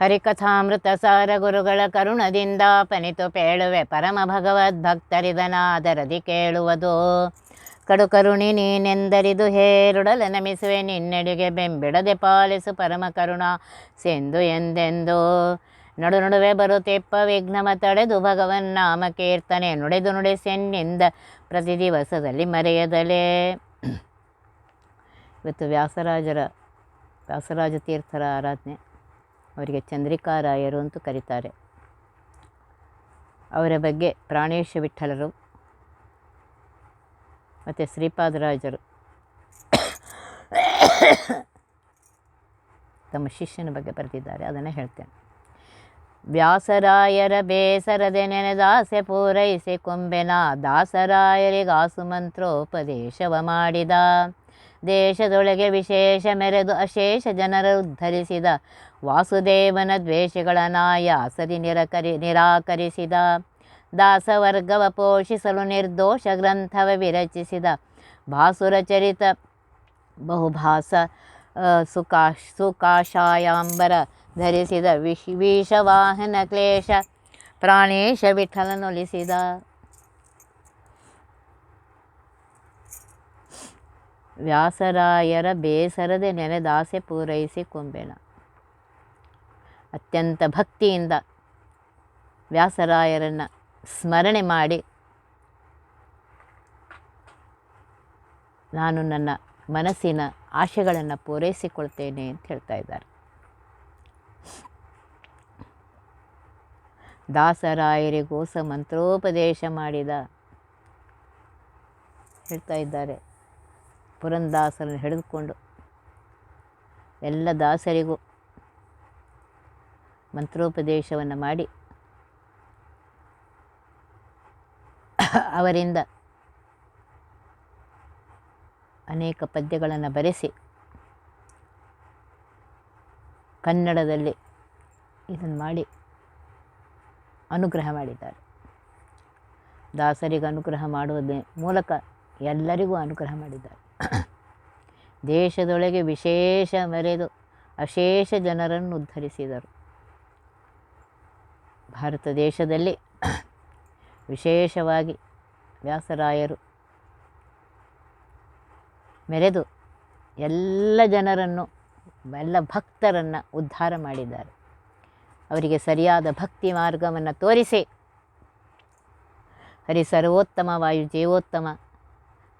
ಹರಿಕಥಾಮೃತ ಸಾರ ಗುರುಗಳ ಕರುಣದಿಂದ ಪನಿತು ಪೇಳುವೆ ಪರಮ ಭಗವದ್ ಭಕ್ತರಿದನಾದರದಿ ಕೇಳುವುದು. ಕಡು ಕರುಣಿ ನೀನೆಂದರಿದು ಹೇರುಡಲ ನಮಿಸುವೆ, ನಿನ್ನೆಡೆಗೆ ಬೆಂಬಿಡದೆ ಪಾಲಿಸು ಪರಮ ಕರುಣ ಸೆಂದು ಎಂದೆಂದು. ನಡು ನಡುವೆ ಬರುತ್ತೆಪ್ಪ ವಿಘ್ನಮ ತಡೆದು ಭಗವನ್ ನಾಮ ಕೀರ್ತನೆ ನುಡಿದು ನುಡಿಸೆನ್ನಿಂದ ಪ್ರತಿ ದಿವಸದಲ್ಲಿ ಮರೆಯದಲೇ. ಇವತ್ತು ವ್ಯಾಸರಾಜರ, ವ್ಯಾಸರಾಜ ತೀರ್ಥರ ಆರಾಧನೆ. ಅವರಿಗೆ ಚಂದ್ರಿಕಾರಾಯರು ಅಂತೂ ಕರೀತಾರೆ. ಅವರ ಬಗ್ಗೆ ಪ್ರಾಣೇಶ ವಿಠಲರು ಮತ್ತು ಶ್ರೀಪಾದರಾಜರು ತಮ್ಮ ಶಿಷ್ಯನ ಬಗ್ಗೆ ಬರೆದಿದ್ದಾರೆ, ಅದನ್ನು ಹೇಳ್ತೇನೆ. ವ್ಯಾಸರಾಯರ ಬೇಸರದೆ ನೆನೆದಾಸೆ ಪೂರೈಸಿ ಕೊಂಬೆನ ದಾಸರಾಯರಿಗಾಸು ಮಂತ್ರೋಪದೇಶವ ಮಾಡಿದ. ದೇಶದೊಳಗೆ ವಿಶೇಷ ಮೆರೆದು ಅಶೇಷ ಜನರ ಉದ್ಧರಿಸಿದ. ವಾಸುದೇವನ ದ್ವೇಷಗಳ ನಾಯಾಸದಿ ನಿರಕರಿ ನಿರಾಕರಿಸಿದ. ದಾಸವರ್ಗವ ಪೋಷಿಸಲು ನಿರ್ದೋಷ ಗ್ರಂಥವ ವಿರಚಿಸಿದ. ಭಾಸುರ ಚರಿತ ಬಹುಭಾಸ ಸುಕಾಶ್ ಸುಕಾಶಾಯಾಂಬರ ಧರಿಸಿದ ವಿಶ್ ವಿಷವಾಹನ ಕ್ಲೇಶ ಪ್ರಾಣೇಶ ವಿಠಲನೊಲಿಸಿದ. ವ್ಯಾಸರಾಯರ ಬೇಸರದೆ ನೆನೆದಾಸೆ ಪೂರೈಸಿ ಕೊಂಬೆನ ಅತ್ಯಂತ ಭಕ್ತಿಯಿಂದ ವ್ಯಾಸರಾಯರನ್ನು ಸ್ಮರಣೆ ಮಾಡಿ ನಾನು ನನ್ನ ಮನಸ್ಸಿನ ಆಶೆಗಳನ್ನು ಪೂರೈಸಿಕೊಳ್ತೇನೆ ಅಂತ ಹೇಳ್ತಾ ಇದ್ದಾರೆ. ದಾಸರಾಯರಿಗೋಸ ಮಂತ್ರೋಪದೇಶ ಮಾಡಿದ ಹೇಳ್ತಾ ಇದ್ದಾರೆ. ಪುರಂದಾಸರನ್ನು ಹಿಡಿದುಕೊಂಡು ಎಲ್ಲ ದಾಸರಿಗೂ ಮಂತ್ರೋಪದೇಶವನ್ನು ಮಾಡಿ ಅವರಿಂದ ಅನೇಕ ಪದ್ಯಗಳನ್ನು ಬರೆಸಿ ಕನ್ನಡದಲ್ಲಿ ಇದನ್ನು ಮಾಡಿ ಅನುಗ್ರಹ ಮಾಡಿದ್ದಾರೆ. ದಾಸರಿಗೆ ಅನುಗ್ರಹ ಮಾಡುವುದೇ ಮೂಲಕ ಎಲ್ಲರಿಗೂ ಅನುಗ್ರಹ ಮಾಡಿದ್ದಾರೆ. ದೇಶದೊಳಗೆ ವಿಶೇಷ ಮೆರೆದು ಅಶೇಷ ಜನರನ್ನು ಉದ್ಧರಿಸಿದರು. ಭಾರತ ದೇಶದಲ್ಲಿ ವಿಶೇಷವಾಗಿ ವ್ಯಾಸರಾಯರು ಮೆರೆದು ಎಲ್ಲ ಜನರನ್ನು, ಎಲ್ಲ ಭಕ್ತರನ್ನು ಉದ್ಧಾರ ಮಾಡಿದ್ದಾರೆ. ಅವರಿಗೆ ಸರಿಯಾದ ಭಕ್ತಿ ಮಾರ್ಗವನ್ನು ತೋರಿಸಿ. ಹರಿ ಸರ್ವೋತ್ತಮ, ವಾಯು ಜೀವೋತ್ತಮ,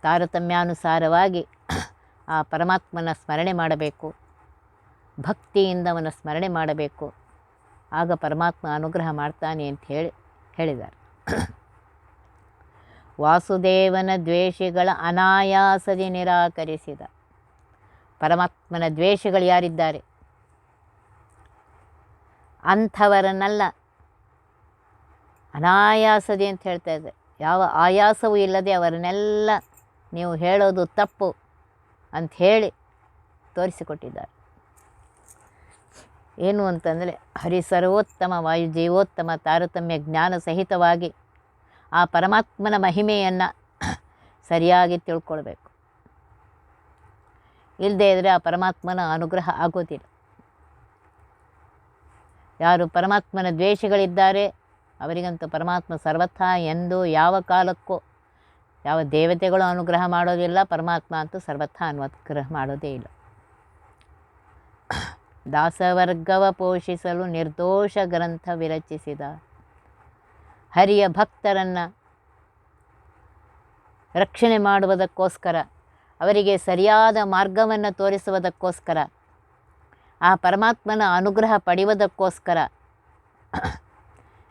ತಾರತಮ್ಯಾನುಸಾರವಾಗಿ ಆ ಪರಮಾತ್ಮನ ಸ್ಮರಣೆ ಮಾಡಬೇಕು. ಭಕ್ತಿಯಿಂದ ಅವನ ಸ್ಮರಣೆ ಮಾಡಬೇಕು. ಆಗ ಪರಮಾತ್ಮ ಅನುಗ್ರಹ ಮಾಡ್ತಾನೆ ಅಂತ ಹೇಳಿ, ಹೇಳಿದ್ದಾರೆ. ವಾಸುದೇವನ ದ್ವೇಷಗಳ ಅನಾಯಾಸದಿ ನಿರಾಕರಿಸಿದ. ಪರಮಾತ್ಮನ ದ್ವೇಷಗಳು ಯಾರಿದ್ದಾರೆ? ಅಂಥವರನ್ನೆಲ್ಲ. ಅನಾಯಾಸದಿ ಅಂತ ಹೇಳ್ತಾ ಇದೆ. ಯಾವ ಆಯಾಸವೂ ಇಲ್ಲದೆ ಅವರನ್ನೆಲ್ಲ ನೀವು ಹೇಳೋದು ತಪ್ಪು ಅಂತ ಹೇಳಿ ತೋರಿಸಿಕೊಟ್ಟಿದ್ದಾರೆ. ಏನು ಅಂತಂದರೆ ಹರಿ ಸರ್ವೋತ್ತಮ ವಾಯು ಜೀವೋತ್ತಮ ತಾರತಮ್ಯ ಜ್ಞಾನ ಸಹಿತವಾಗಿ ಆ ಪರಮಾತ್ಮನ ಮಹಿಮೆಯನ್ನು ಸರಿಯಾಗಿ ತಿಳ್ಕೊಳ್ಬೇಕು. ಇಲ್ಲದೇ ಇದ್ದರೆ ಆ ಪರಮಾತ್ಮನ ಅನುಗ್ರಹ ಆಗೋದಿಲ್ಲ. ಯಾರು ಪರಮಾತ್ಮನ ದ್ವೇಷಗಳಿದ್ದಾರೆ, ಅವರಿಗಂತೂ ಪರಮಾತ್ಮ ಸರ್ವಥ ಎಂದು ಯಾವ ಕಾಲಕ್ಕೂ ಯಾವ ದೇವತೆಗಳು ಅನುಗ್ರಹ ಮಾಡೋದಿಲ್ಲ, ಪರಮಾತ್ಮ ಅಂತೂ ಸರ್ವಥ ಅನುಗ್ರಹ ಮಾಡೋದೇ ಇಲ್ಲ. ದಾಸವರ್ಗವ ಪೋಷಿಸಲು ನಿರ್ದೋಷ ಗ್ರಂಥ ವಿರಚಿಸಿದ. ಹರಿಯ ಭಕ್ತರನ್ನು ರಕ್ಷಣೆ ಮಾಡುವುದಕ್ಕೋಸ್ಕರ, ಅವರಿಗೆ ಸರಿಯಾದ ಮಾರ್ಗವನ್ನು ತೋರಿಸುವುದಕ್ಕೋಸ್ಕರ, ಆ ಪರಮಾತ್ಮನ ಅನುಗ್ರಹ ಪಡೆಯುವುದಕ್ಕೋಸ್ಕರ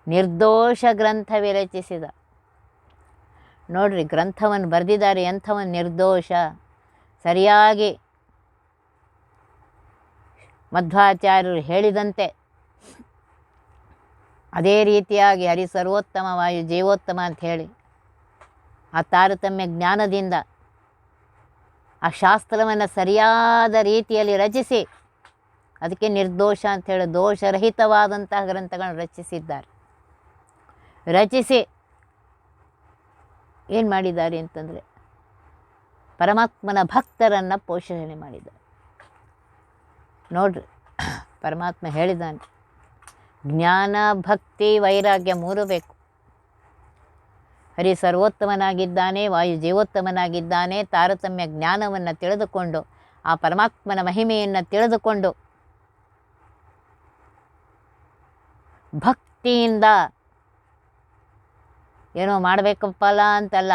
ನಿರ್ದೋಷ ಗ್ರಂಥ ವಿರಚಿಸಿದ. ನೋಡ್ರಿ ಗ್ರಂಥವನ್ನು ಬರೆದಿದ್ದಾರೆ ಎಂಥವನು ನಿರ್ದೋಷ? ಸರಿಯಾಗಿ ಮಧ್ವಾಚಾರ್ಯರು ಹೇಳಿದಂತೆ. ಅದೇ ರೀತಿಯಾಗಿ ಹರಿ ಸರ್ವೋತ್ತಮ ವಾಯು ಜೀವೋತ್ತಮ ಅಂತ ಹೇಳಿ. ಆ ತಾರತಮ್ಯ ಜ್ಞಾನದಿಂದ ಆ ಶಾಸ್ತ್ರವನ್ನು ಸರಿಯಾದ ರೀತಿಯಲ್ಲಿ ರಚಿಸಿ, ಅದಕ್ಕೆ ನಿರ್ದೋಷ ಅಂಥೇಳಿ ದೋಷರಹಿತವಾದಂತಹ ಗ್ರಂಥಗಳನ್ನು ರಚಿಸಿದ್ದಾರೆ. ರಚಿಸಿ ಏನು ಮಾಡಿದ್ದಾರೆ ಅಂತಂದರೆ, ಪರಮಾತ್ಮನ ಭಕ್ತರನ್ನು ಪೋಷಣೆ ಮಾಡಿದ್ದಾರೆ. ನೋಡ್ರಿ, ಪರಮಾತ್ಮ ಹೇಳಿದ್ದಾನೆ, ಜ್ಞಾನ, ಭಕ್ತಿ, ವೈರಾಗ್ಯ ಮೂರು ಬೇಕು. ಹರಿ ಸರ್ವೋತ್ತಮನಾಗಿದ್ದಾನೆ, ವಾಯು ಜೀವೋತ್ತಮನಾಗಿದ್ದಾನೆ, ತಾರತಮ್ಯ ಜ್ಞಾನವನ್ನು ತಿಳಿದುಕೊಂಡು, ಆ ಪರಮಾತ್ಮನ ಮಹಿಮೆಯನ್ನು ತಿಳಿದುಕೊಂಡು, ಭಕ್ತಿಯಿಂದ ಏನೋ ಮಾಡಬೇಕಪ್ಪಲ್ಲ ಅಂತಲ್ಲ,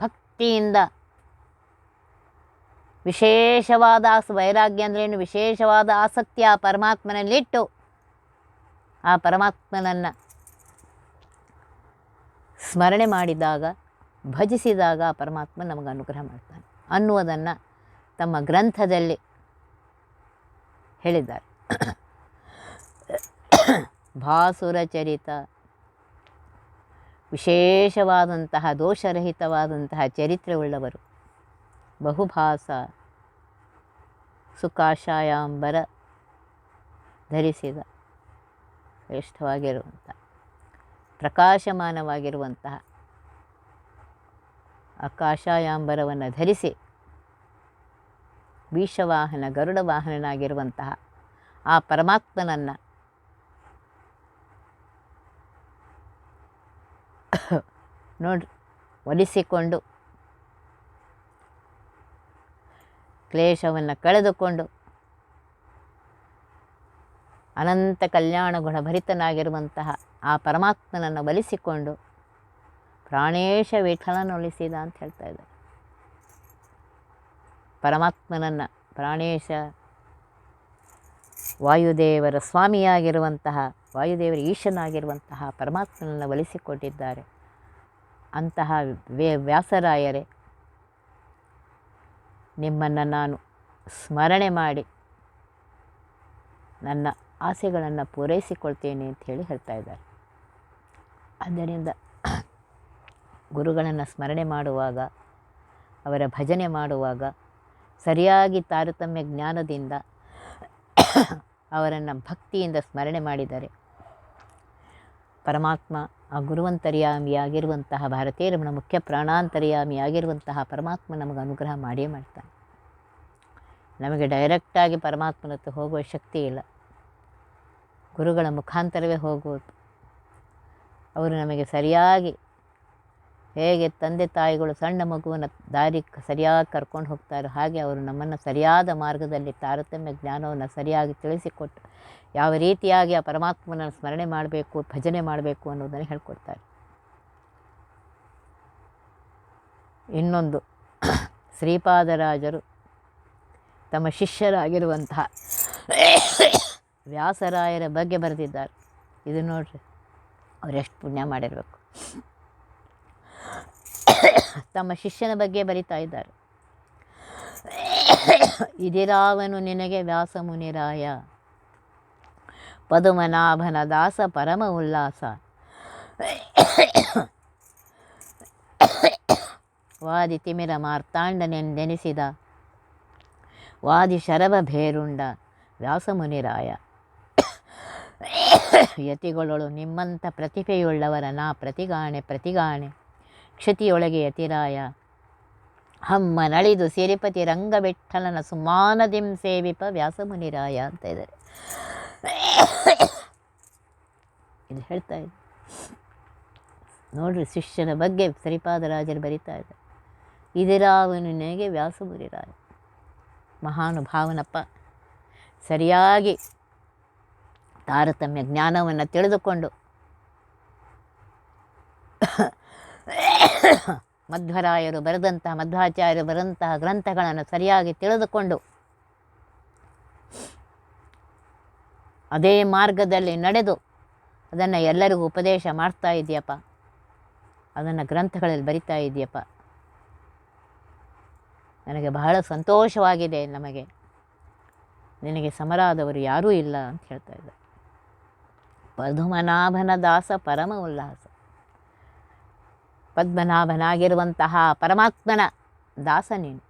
ಭಕ್ತಿಯಿಂದ ವಿಶೇಷವಾದ ಆಸ, ವೈರಾಗ್ಯ ಅಂದ್ರೇನು ವಿಶೇಷವಾದ ಆಸಕ್ತಿ ಆ ಪರಮಾತ್ಮನಲ್ಲಿಟ್ಟು ಆ ಪರಮಾತ್ಮನನ್ನು ಸ್ಮರಣೆ ಮಾಡಿದಾಗ, ಭಜಿಸಿದಾಗ ಆ ಪರಮಾತ್ಮ ನಮಗೆ ಅನುಗ್ರಹ ಮಾಡ್ತಾನೆ ಅನ್ನುವುದನ್ನು ತಮ್ಮ ಗ್ರಂಥದಲ್ಲಿ ಹೇಳಿದ್ದಾರೆ. ಭಾಸುರ ಚರಿತ ವಿಶೇಷವಾದಂತಹ ದೋಷರಹಿತವಾದಂತಹ ಚರಿತ್ರೆಯುಳ್ಳವರು ಬಹುಭಾಸ ಸುಕಾಶಾಯಾಂಬರ ಧರಿಸಿದ ಶ್ರೇಷ್ಠವಾಗಿರುವಂಥ ಪ್ರಕಾಶಮಾನವಾಗಿರುವಂತಹ ಆಕಾಶಾಯಾಂಬರವನ್ನು ಧರಿಸಿ ವಿಷವಾಹನ ಗರುಡ ವಾಹನನಾಗಿರುವಂತಹ ಆ ಪರಮಾತ್ಮನನ್ನು ನೋಡ್ರಿ ಒಲಿಸಿಕೊಂಡು ಕ್ಲೇಶವನ್ನು ಕಳೆದುಕೊಂಡು ಅನಂತ ಕಲ್ಯಾಣ ಗುಣಭರಿತನಾಗಿರುವಂತಹ ಆ ಪರಮಾತ್ಮನನ್ನು ಬಲಿಸಿಕೊಂಡು ಪ್ರಾಣೇಶ ವಿಠಲನೊಲಿಸಿದ ಅಂತ ಹೇಳ್ತಾ ಇದ್ದಾರೆ. ಪರಮಾತ್ಮನನ್ನು ಪ್ರಾಣೇಶ ವಾಯುದೇವರ ಸ್ವಾಮಿಯಾಗಿರುವಂತಹ, ವಾಯುದೇವರ ಈಶನಾಗಿರುವಂತಹ ಪರಮಾತ್ಮನನ್ನು ಒಲಿಸಿಕೊಟ್ಟಿದ್ದಾರೆ ಅಂತಹ ವೇ ವ್ಯಾಸರಾಯರೇ ನಿಮ್ಮನ್ನು ನಾನು ಸ್ಮರಣೆ ಮಾಡಿ ನನ್ನ ಆಸೆಗಳನ್ನು ಪೂರೈಸಿಕೊಳ್ತೇನೆ ಅಂತ ಹೇಳಿ ಹೇಳ್ತಾ ಇದ್ದಾರೆ. ಆದ್ದರಿಂದ ಗುರುಗಳನ್ನು ಸ್ಮರಣೆ ಮಾಡುವಾಗ, ಅವರ ಭಜನೆ ಮಾಡುವಾಗ, ಸರಿಯಾಗಿ ತಾರತಮ್ಯ ಜ್ಞಾನದಿಂದ ಅವರನ್ನು ಭಕ್ತಿಯಿಂದ ಸ್ಮರಣೆ ಮಾಡಿದರೆ, ಪರಮಾತ್ಮ ಆ ಗುರುವಂತರ್ಯಾಮಿಯಾಗಿರುವಂತಹ ಭಾರತೀಯ ರಮಣ ಮುಖ್ಯ ಪ್ರಾಣಾಂತರ್ಯಾಮಿಯಾಗಿರುವಂತಹ ಪರಮಾತ್ಮ ನಮಗೆ ಅನುಗ್ರಹ ಮಾಡಿಯೇ ಮಾಡ್ತಾನೆ. ನಮಗೆ ಡೈರೆಕ್ಟಾಗಿ ಪರಮಾತ್ಮನ ಹತ್ರ ಹೋಗುವ ಶಕ್ತಿ ಇಲ್ಲ. ಗುರುಗಳ ಮುಖಾಂತರವೇ ಹೋಗುವುದು. ಅವರು ನಮಗೆ ಸರಿಯಾಗಿ ಹೇಗೆ ತಂದೆ ತಾಯಿಗಳು ಸಣ್ಣ ಮಗುವನ್ನು ದಾರಿ ಸರಿಯಾಗಿ ಕರ್ಕೊಂಡು ಹೋಗ್ತಾರೋ ಹಾಗೆ ಅವರು ನಮ್ಮನ್ನು ಸರಿಯಾದ ಮಾರ್ಗದಲ್ಲಿ ತಾರತಮ್ಯ ಜ್ಞಾನವನ್ನು ಸರಿಯಾಗಿ ತಿಳಿಸಿಕೊಟ್ಟು ಯಾವ ರೀತಿಯಾಗಿ ಆ ಪರಮಾತ್ಮನ ಸ್ಮರಣೆ ಮಾಡಬೇಕು, ಭಜನೆ ಮಾಡಬೇಕು ಅನ್ನೋದನ್ನು ಹೇಳ್ಕೊಡ್ತಾರೆ. ಇನ್ನೊಂದು, ಶ್ರೀಪಾದರಾಜರು ತಮ್ಮ ಶಿಷ್ಯರಾಗಿರುವಂತಹ ವ್ಯಾಸರಾಯರ ಬಗ್ಗೆ ಬರೆದಿದ್ದಾರೆ. ಇದು ನೋಡ್ರಿ ಅವರೆಷ್ಟು ಪುಣ್ಯ ಮಾಡಿರಬೇಕು. ತಮ್ಮ ಶಿಷ್ಯನ ಬಗ್ಗೆ ಬರಿತಾ ಇದ್ದಾರೆ. ಇದಿರಾವನು ನಿನಗೆ ವ್ಯಾಸಮುನಿರಾಯ. ಪದುಮನಾಭನ ದಾಸ ಪರಮ ಉಲ್ಲಾಸ. ವಾದಿ ತಿಮಿರ ಮಾರ್ತಾಂಡನೆಂದೆನಿಸಿದ. ವಾದಿ ಶರಭ ಭೇರುಂಡ ವ್ಯಾಸಮುನಿರಾಯ. ಯತಿಗಳೊಳು ನಿಮ್ಮಂಥ ಪ್ರತಿಭೆಯುಳ್ಳವರ ನಾ ಪ್ರತಿಗಾಣೆ ಪ್ರತಿಗಾಣೆ. ಕ್ಷತಿಯೊಳಗೆ ಯತಿರಾಯ. ಹಮ್ಮ ನಳಿದು ಸಿರಿಪತಿ ರಂಗವಿಠಲನ ಸುಮಾನದಿಂ ಸೇವಿಪ ವ್ಯಾಸಮುನಿರಾಯ ಅಂತ ಇದ್ದಾರೆ. ಇದು ಹೇಳ್ತಾ ಇದೆ ನೋಡ್ರಿ ಶಿಷ್ಯನ ಬಗ್ಗೆ ಶ್ರೀಪಾದರಾಜರು ಬರೀತಾ ಇದ್ದಾರೆ. ಇದಿರಾವನು ನನಗೆ ವ್ಯಾಸಮುರಿರಾಯ ಮಹಾನುಭಾವನಪ್ಪ ಸರಿಯಾಗಿ ತಾರತಮ್ಯ ಜ್ಞಾನವನ್ನು ತಿಳಿದುಕೊಂಡು ಮಧ್ವರಾಯರು ಬರೆದಂತಹ, ಮಧ್ವಾಚಾರ್ಯರು ಬರೆದಂತಹ ಗ್ರಂಥಗಳನ್ನು ಸರಿಯಾಗಿ ತಿಳಿದುಕೊಂಡು ಅದೇ ಮಾರ್ಗದಲ್ಲಿ ನಡೆದು ಅದನ್ನು ಎಲ್ಲರಿಗೂ ಉಪದೇಶ ಮಾಡ್ತಾ ಇದೆಯಪ್ಪ ಅದನ್ನು ಗ್ರಂಥಗಳಲ್ಲಿ ಬರಿತಾ ಇದೆಯಪ್ಪ ನನಗೆ ಬಹಳ ಸಂತೋಷವಾಗಿದೆ ನಮಗೆ. ನಿನಗೆ ಸಮರಾದವರು ಯಾರೂ ಇಲ್ಲ ಅಂತ ಹೇಳ್ತಾ ಇದ್ದಾರೆ. ಪದ್ಮನಾಭನ ದಾಸ ಪರಮ ಉಲ್ಲಾಸ. ಪದ್ಮನಾಭನಾಗಿರುವಂತಹ ಪರಮಾತ್ಮನ ದಾಸ ನೀನು.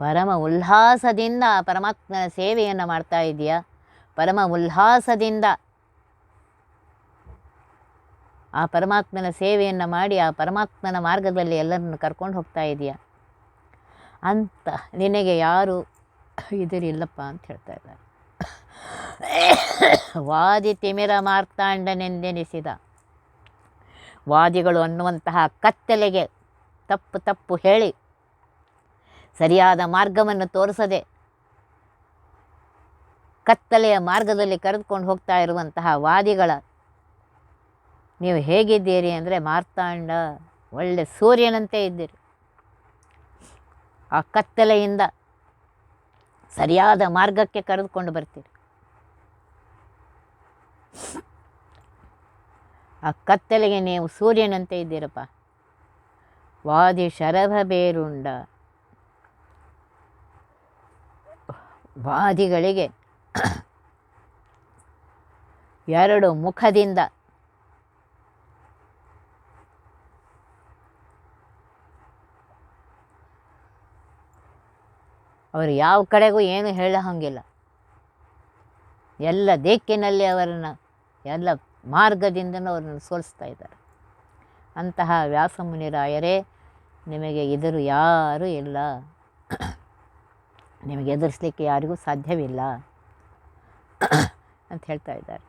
ಪರಮ ಉಲ್ಲಾಸದಿಂದ ಪರಮಾತ್ಮನ ಸೇವೆಯನ್ನು ಮಾಡ್ತಾ ಇದೆಯಾ ಪರಮ ಉಲ್ಲಾಸದಿಂದ ಆ ಪರಮಾತ್ಮನ ಸೇವೆಯನ್ನು ಮಾಡಿ ಆ ಪರಮಾತ್ಮನ ಮಾರ್ಗದಲ್ಲಿ ಎಲ್ಲರನ್ನು ಕರ್ಕೊಂಡು ಹೋಗ್ತಾ ಇದೆಯಾ ಅಂತ ನಿನಗೆ ಯಾರು ಇದಿರಿಲ್ಲಪ್ಪ ಅಂತ ಹೇಳ್ತಾ ಇದ್ದಾರೆ. ವಾದಿ ತಿಮಿರ ಮಾರ್ತಾಂಡನೆಂದೆನಿಸಿದ. ವಾದಿಗಳು ಅನ್ನುವಂತಹ ಕತ್ತಲೆಗೆ ತಪ್ಪು ತಪ್ಪು ಹೇಳಿ ಸರಿಯಾದ ಮಾರ್ಗವನ್ನು ತೋರಿಸದೆ ಕತ್ತಲೆಯ ಮಾರ್ಗದಲ್ಲಿ ಕರೆದುಕೊಂಡು ಹೋಗ್ತಾ ಇರುವಂತಹ ವಾದಿಗಳ ನೀವು ಹೇಗಿದ್ದೀರಿ ಅಂದರೆ ಮಾರ್ತಾಂಡ, ಒಳ್ಳೆ ಸೂರ್ಯನಂತೆ ಇದ್ದೀರಿ. ಆ ಕತ್ತಲೆಯಿಂದ ಸರಿಯಾದ ಮಾರ್ಗಕ್ಕೆ ಕರೆದುಕೊಂಡು ಬರ್ತೀರಿ. ಆ ಕತ್ತಲೆಗೆ ನೀವು ಸೂರ್ಯನಂತೆ ಇದ್ದೀರಪ್ಪ. ವಾದಿ ಶರಭ ಬೇರುಂಡ. ವಾದಿಗಳಿಗೆ ಎರಡು ಮುಖದಿಂದ ಅವರು ಯಾವ ಕಡೆಗೂ ಏನು ಹೇಳ ಹಾಗಿಲ್ಲ. ಎಲ್ಲ ದಿಕ್ಕಿನಲ್ಲಿ ಅವರನ್ನು, ಎಲ್ಲ ಮಾರ್ಗದಿಂದ ಅವರನ್ನು ಸೋಲಿಸ್ತಾ ಇದ್ದಾರೆ. ಅಂತಹ ವ್ಯಾಸಮುನಿರಾಯರೇ, ನಿಮಗೆ ಎದುರು ಯಾರೂ ಇಲ್ಲ. ನಿಮಗೆ ಎದುರಿಸ್ಲಿಕ್ಕೆ ಯಾರಿಗೂ ಸಾಧ್ಯವಿಲ್ಲ ಅಂತ ಹೇಳ್ತಾ ಇದ್ದಾರೆ.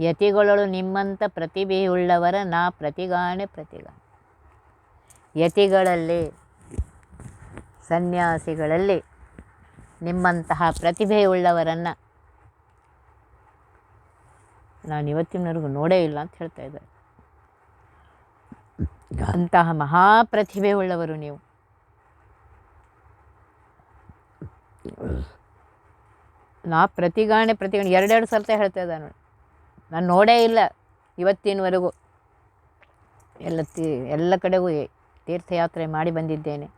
ಯತಿಗಳು ನಿಮ್ಮಂಥ ಪ್ರತಿಭೆಯುಳ್ಳವರ ನಾ ಪ್ರತಿಗಾಣೆ ಪ್ರತಿಗಾಣೆ. ಯತಿಗಳಲ್ಲಿ, ಸನ್ಯಾಸಿಗಳಲ್ಲಿ ನಿಮ್ಮಂತಹ ಪ್ರತಿಭೆಯುಳ್ಳವರನ್ನು ನಾನು ಇವತ್ತಿನವರೆಗೂ ನೋಡೇ ಇಲ್ಲ ಅಂತ ಹೇಳ್ತಾ ಇದ್ದಾರೆ. ಅಂತಹ ಮಹಾಪ್ರತಿಭೆ ಉಳ್ಳವರು ನೀವು. ನಾ ಪ್ರತಿಗಾಣೆ ಪ್ರತಿಗಾಣೆ, ಎರಡೆರಡು ಸಲ ಹೇಳ್ತಾ ಇದ್ದ ನೋಡಿ ನಾನು ನೋಡೇ ಇಲ್ಲ ಇವತ್ತಿನವರೆಗೂ. ಎಲ್ಲ ತೀ, ಎಲ್ಲ ಕಡೆಗೂ ತೀರ್ಥಯಾತ್ರೆ ಮಾಡಿ ಬಂದಿದ್ದೇನೆ.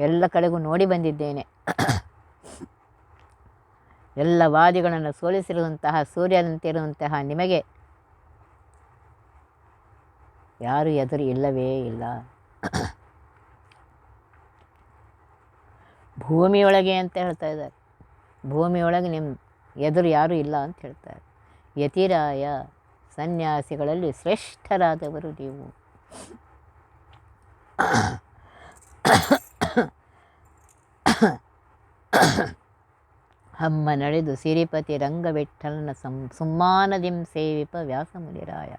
ಎಲ್ಲ ಕಡೆಗೂ ನೋಡಿ ಬಂದಿದ್ದೇನೆ. ಎಲ್ಲ ವಾದಿಗಳನ್ನು ಸೋಲಿಸಿರುವಂತಹ, ಸೂರ್ಯನಂತಿರುವಂತಹ ನಿಮಗೆ ಯಾರು ಎದುರು ಇಲ್ಲವೇ ಇಲ್ಲ. ಭೂಮಿಯೊಳಗೆ ಅಂತ ಹೇಳ್ತಾ ಇದ್ದಾರೆ. ಭೂಮಿಯೊಳಗೆ ನಿಮ್ಮ ಎದುರು ಯಾರೂ ಇಲ್ಲ ಅಂತ ಹೇಳ್ತಾರೆ ಯತಿರಾಯ ಸನ್ಯಾಸಿಗಳಲ್ಲಿ ಶ್ರೇಷ್ಠರಾದವರು ನೀವು. ಹಮ್ಮ ನಡೆದು ಸಿರಿಪತಿ ರಂಗವಿಠಲನ ಸಂ, ಸುಮ್ಮಾನದಿಂ ಸೇವಿಪ ವ್ಯಾಸಮುನಿರಾಯ.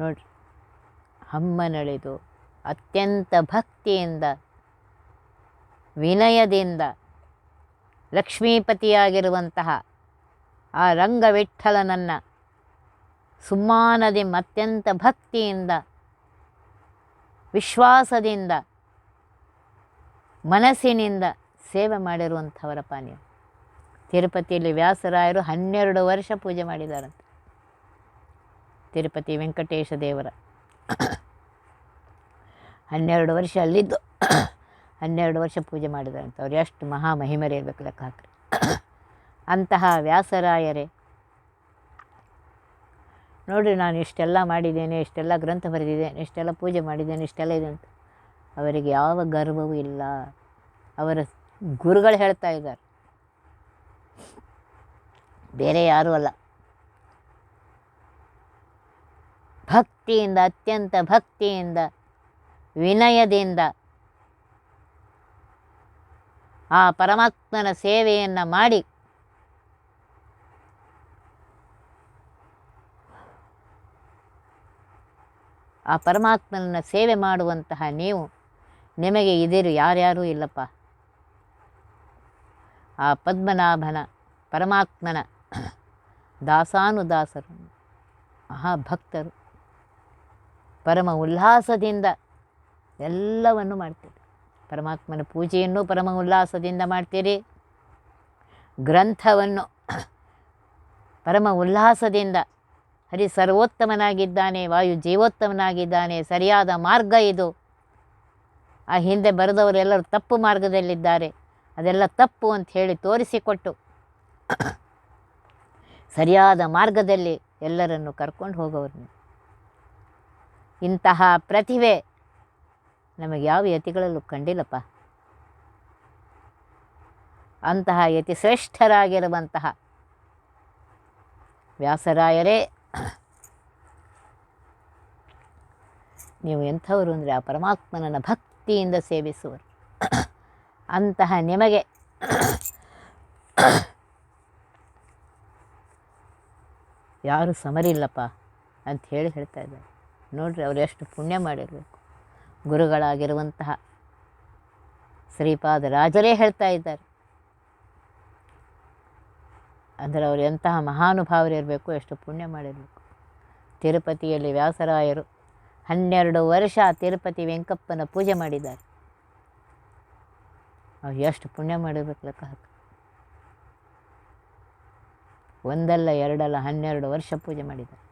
ನೋಡ್ರಿ, ಹಮ್ಮ ನಡೆದು ಅತ್ಯಂತ ಭಕ್ತಿಯಿಂದ, ವಿನಯದಿಂದ ಲಕ್ಷ್ಮೀಪತಿಯಾಗಿರುವಂತಹ ಆ ರಂಗವಿಠಲನನ್ನು ಸುಮ್ಮಾನದಿಂ ಅತ್ಯಂತ ಭಕ್ತಿಯಿಂದ, ವಿಶ್ವಾಸದಿಂದ, ಮನಸ್ಸಿನಿಂದ ಸೇವೆ ಮಾಡಿರುವಂಥವರ ಪಾನೀಯ. ತಿರುಪತಿಯಲ್ಲಿ ವ್ಯಾಸರಾಯರು ಹನ್ನೆರಡು ವರ್ಷ ಪೂಜೆ ಮಾಡಿದಾರಂತೆ. ತಿರುಪತಿ ವೆಂಕಟೇಶ ದೇವರ ಹನ್ನೆರಡು ವರ್ಷ ಅಲ್ಲಿದ್ದು. ಹನ್ನೆರಡು ವರ್ಷ ಪೂಜೆ ಮಾಡಿದಾರಂತೆ ಅವ್ರು ಎಷ್ಟು ಮಹಾ ಮಹಿಮರೇ ಇರಬೇಕು ಲೆಕ್ಕ ಹಾಕ್ರಿ. ಅಂತಹ ವ್ಯಾಸರಾಯರೇ. ನೋಡಿರಿ ನಾನು ಇಷ್ಟೆಲ್ಲ ಮಾಡಿದ್ದೇನೆ, ಇಷ್ಟೆಲ್ಲ ಗ್ರಂಥ ಬರೆದಿದ್ದೇನೆ, ಇಷ್ಟೆಲ್ಲ ಪೂಜೆ ಮಾಡಿದ್ದೇನೆ, ಇಷ್ಟೆಲ್ಲ ಇದೆ ಅಂತ. ಅವರಿಗೆ ಯಾವ ಗರ್ವವೂ ಇಲ್ಲ. ಅವರ ಗುರುಗಳು ಹೇಳ್ತಾ ಇದ್ದಾರೆ. ಬೇರೆ ಯಾರೂ ಅಲ್ಲ. ಭಕ್ತಿಯಿಂದ, ಅತ್ಯಂತ ಭಕ್ತಿಯಿಂದ ವಿನಯದಿಂದ. ಆ ಪರಮಾತ್ಮನ ಸೇವೆಯನ್ನು ಮಾಡಿ. ಆ ಪರಮಾತ್ಮನನ್ನು ಸೇವೆ ಮಾಡುವಂತಹ ನೀವು, ನಿಮಗೆ ಇದಿರು ಯಾರ್ಯಾರೂ ಇಲ್ಲಪ್ಪ. ಆ ಪದ್ಮನಾಭನ, ಪರಮಾತ್ಮನ ದಾಸಾನುದಾಸರು, ಮಹಾಭಕ್ತರು, ಪರಮ ಉಲ್ಲಾಸದಿಂದ ಎಲ್ಲವನ್ನು ಮಾಡ್ತೀರಿ. ಪರಮಾತ್ಮನ ಪೂಜೆಯನ್ನು ಪರಮ ಉಲ್ಲಾಸದಿಂದ ಮಾಡ್ತೀರಿ. ಗ್ರಂಥವನ್ನು ಪರಮ ಉಲ್ಲಾಸದಿಂದ. ಹರಿ ಸರ್ವೋತ್ತಮನಾಗಿದ್ದಾನೆ, ವಾಯು ಜೀವೋತ್ತಮನಾಗಿದ್ದಾನೆ, ಸರಿಯಾದ ಮಾರ್ಗ ಇದು. ಆ ಹಿಂದೆ ಬರೆದವರೆಲ್ಲರೂ ತಪ್ಪು ಮಾರ್ಗದಲ್ಲಿದ್ದಾರೆ. ಅದೆಲ್ಲ ತಪ್ಪು ಅಂತ ಹೇಳಿ ತೋರಿಸಿಕೊಟ್ಟು ಸರಿಯಾದ ಮಾರ್ಗದಲ್ಲಿ ಎಲ್ಲರನ್ನು ಕರ್ಕೊಂಡು ಹೋಗೋರು ಇಂತಹ ಪ್ರತಿಭೆ ನಮಗೆ ಯಾವ ಯತಿಗಳಲ್ಲೂ ಕಂಡಿಲ್ಲಪ್ಪ. ಅಂತಹ ಯತಿ ಶ್ರೇಷ್ಠರಾಗಿರುವಂತಹ ವ್ಯಾಸರಾಯರೇ, ನೀವು ಎಂಥವರು ಅಂದರೆ ಆ ಪರಮಾತ್ಮನನ್ನು ಭಕ್ತಿಯಿಂದ ಸೇವಿಸುವರು. ಅಂತಹ ನಿಮಗೆ ಯಾರು ಸಮರಿಲ್ಲಪ್ಪ ಅಂತ ಹೇಳಿ ಹೇಳ್ತಾ ಇದ್ದಾರೆ. ನೋಡ್ರಿ ಅವರು ಎಷ್ಟು ಪುಣ್ಯ ಮಾಡಿರ್ಬೇಕು. ಗುರುಗಳಾಗಿರುವಂತಹ ಶ್ರೀಪಾದ ರಾಜರೇ ಹೇಳ್ತಾ ಇದ್ದಾರೆ. ಅಂದರೆ ಅವರು ಎಂತಹ ಮಹಾನುಭಾವರಿರಬೇಕು ಎಷ್ಟು ಪುಣ್ಯ ಮಾಡಿರಬೇಕು. ತಿರುಪತಿಯಲ್ಲಿ ವ್ಯಾಸರಾಯರು ಹನ್ನೆರಡು ವರ್ಷ ತಿರುಪತಿ ವೆಂಕಪ್ಪನ ಪೂಜೆ ಮಾಡಿದ್ದಾರೆ. ಅವ್ರು ಎಷ್ಟು ಪುಣ್ಯ ಮಾಡಿರ್ಬೇಕು ಲೆಕ್ಕ ಹಾಕಿ ಒಂದಲ್ಲ ಎರಡಲ್ಲ ಹನ್ನೆರಡು ವರ್ಷ ಪೂಜೆ ಮಾಡಿದ್ದಾರೆ.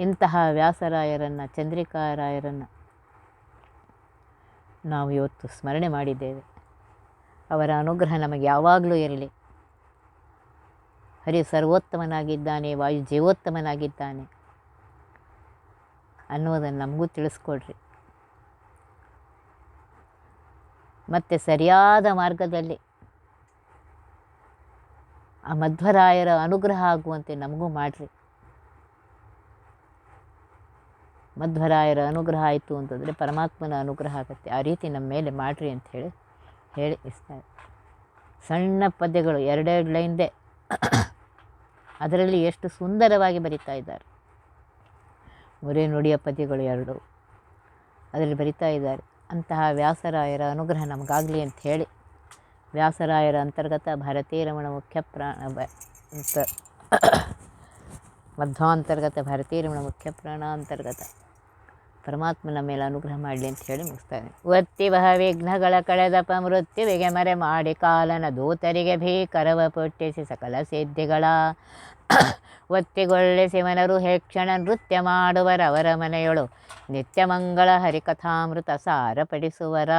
ಇಂತಹ ವ್ಯಾಸರಾಯರನ್ನು, ಚಂದ್ರಿಕಾರಾಯರನ್ನು ನಾವು ಇವತ್ತು ಸ್ಮರಣೆ ಮಾಡಿದ್ದೇವೆ. ಅವರ ಅನುಗ್ರಹ ನಮಗೆ ಯಾವಾಗಲೂ ಇರಲಿ. ಹರಿ ಸರ್ವೋತ್ತಮನಾಗಿದ್ದಾನೆ, ವಾಯು ಜೀವೋತ್ತಮನಾಗಿದ್ದಾನೆ ಅನ್ನೋದನ್ನು ನಮಗೂ ತಿಳಿಸ್ಕೊಡ್ರಿ. ಮತ್ತು ಸರಿಯಾದ ಮಾರ್ಗದಲ್ಲಿ ಆ ಮಧ್ವರಾಯರ ಅನುಗ್ರಹ ಆಗುವಂತೆ ನಮಗೂ ಮಾಡಿರಿ. ಮಧ್ವರಾಯರ ಅನುಗ್ರಹ ಆಯಿತು ಅಂತಂದರೆ ಪರಮಾತ್ಮನ ಅನುಗ್ರಹ ಆಗುತ್ತೆ. ಆ ರೀತಿ ನಮ್ಮ ಮೇಲೆ ಮಾಡಿರಿ ಅಂತ ಹೇಳಿ ಹೇಳಿ ಇಸ್ತಾರೆ. ಸಣ್ಣ ಪದ್ಯಗಳು ಎರಡೆರಡು ಲೈನ್ದೆ. ಅದರಲ್ಲಿ ಎಷ್ಟು ಸುಂದರವಾಗಿ ಬರಿತಾ ಇದ್ದಾರೆ. ಮುರೇ ನುಡಿಯ ಪದ್ಯಗಳು ಎರಡು. ಅದರಲ್ಲಿ ಬರಿತಾ ಇದ್ದಾರೆ, ಅಂತಹ ವ್ಯಾಸರಾಯರ ಅನುಗ್ರಹ ನಮಗಾಗಲಿ ಅಂತ ಹೇಳಿ. ವ್ಯಾಸರಾಯರ ಅಂತರ್ಗತ ಭಾರತೀಯ ರಮಣ ಮುಖ್ಯ ಪ್ರಾಣ ಅಂತ. ಮಧ್ವಾಂತರ್ಗತ ಭಾರತೀಯ ರಮಣ ಮುಖ್ಯ ಪ್ರಾಣ ಅಂತರ್ಗತ ಪರಮಾತ್ಮನ ಮೇಲೆ ಅನುಗ್ರಹ ಮಾಡಲಿ ಅಂತ ಹೇಳಿ ಮುಗಿಸ್ತಾನೆ ಒತ್ತಿ ಬಹ ವಿಘ್ನಗಳ ಕಳೆದಪ ಮೃತ್ಯುವಿಗೆ ಮರೆ ಮಾಡಿ ಕಾಲನ ದೂತರಿಗೆ ಭೀಕರವ ಪೊಟ್ಟಿಸಿ ಸಕಲ ಸಿದ್ಧಿಗಳ. ಒತ್ತಿಗೊಳ್ಳೆ ಶಿವನರು ಹೇಕ್ಷಣ ನೃತ್ಯ ಮಾಡುವರವರ ಮನೆಯೊಳು ನಿತ್ಯ ಮಂಗಳ ಹರಿಕಥಾಮೃತ ಸಾರಪಡಿಸುವರ.